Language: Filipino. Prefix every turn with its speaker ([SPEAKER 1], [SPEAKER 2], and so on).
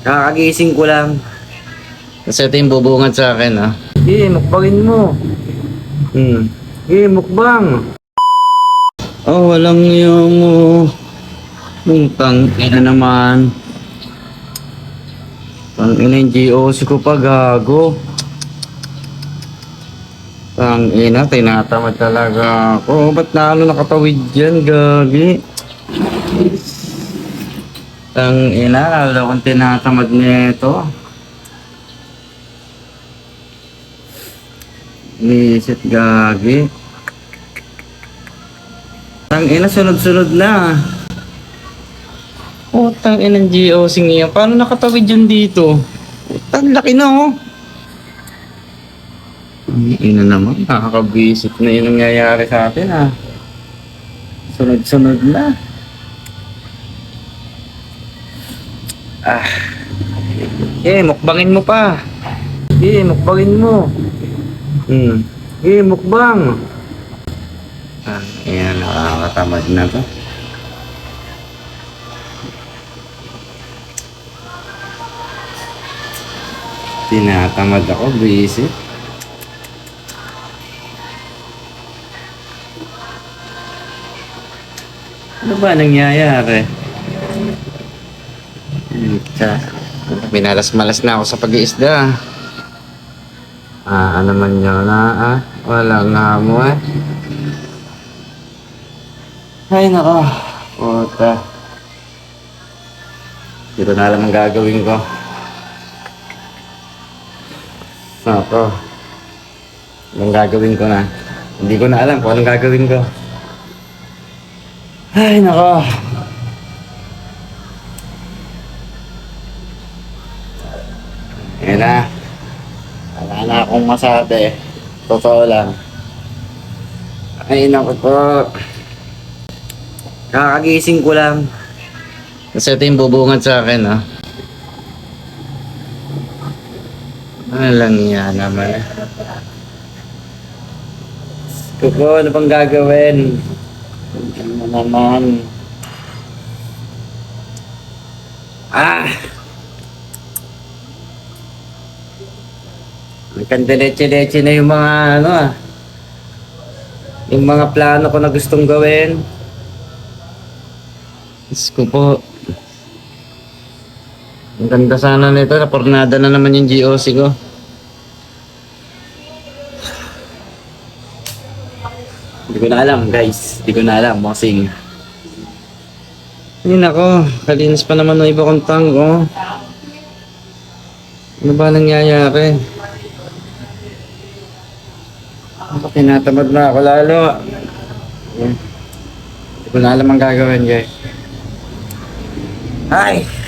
[SPEAKER 1] Kakagising ko lang.
[SPEAKER 2] Kasi ito yung bubungad sa akin, ah.
[SPEAKER 1] Sige, mukbangin mo.
[SPEAKER 2] Hmm.
[SPEAKER 1] Sige, mukbang.
[SPEAKER 2] Oh, walang yung... Uh, yung tang ina naman. Tang ina yung GOC ko pa, gago. Tang ina, tinatamad talaga ako. Ba't na ano nakatawid dyan, gagi? Tang ina, lalo kong tinatamad nito. Visit gagi. Tang ina, sunod-sunod na. Utang ina ng GOC ngayon. Paano nakatawid yun dito? Utang laki na oh. Ang ina naman, nakakabisit na yun ang nangyayari sa atin ah. Sunod-sunod na. Ah. Eh, mukbangin mo pa.
[SPEAKER 1] Sige, mukbangin mo.
[SPEAKER 2] Hmm.
[SPEAKER 1] Sige, mukbang.
[SPEAKER 2] Ah, ayan, nakakatamad na to. Tinatamad ako, busy. Ano ba nangyayari? Minalas-malas na ako sa pag-iisda. Ah, ano man yun na ah. Wala nga mo eh. Ay, nako. Puta. Ko na alam ang gagawin ko. Nako. Anong gagawin ko na? Hindi ko na alam kung anong gagawin ko. Ay, nako. Na. Wala na akong masabi. Totoo lang. Ay, nako po.
[SPEAKER 1] Kakagising ko lang.
[SPEAKER 2] Kasi ito yung bubungad sa akin, ah. Ano lang yan naman.
[SPEAKER 1] Kuko, ano bang gagawin?
[SPEAKER 2] Ano naman.
[SPEAKER 1] Ah! Nagkandileche-leche na yung mga ano ah. Yung mga plano ko na gustong gawin.
[SPEAKER 2] Diyos ko po. Ang ganda sana nito. Napornada na naman yung GOC ko.
[SPEAKER 1] Hindi ko na alam guys. Hindi ko na alam. Mosing.
[SPEAKER 2] Ay, nako. Kalinis pa naman ng iba kong tango. Ano ba nangyayari? Tinatamad na ako lalo. Hindi ko na alam ang gagawin, guys.
[SPEAKER 1] Ay!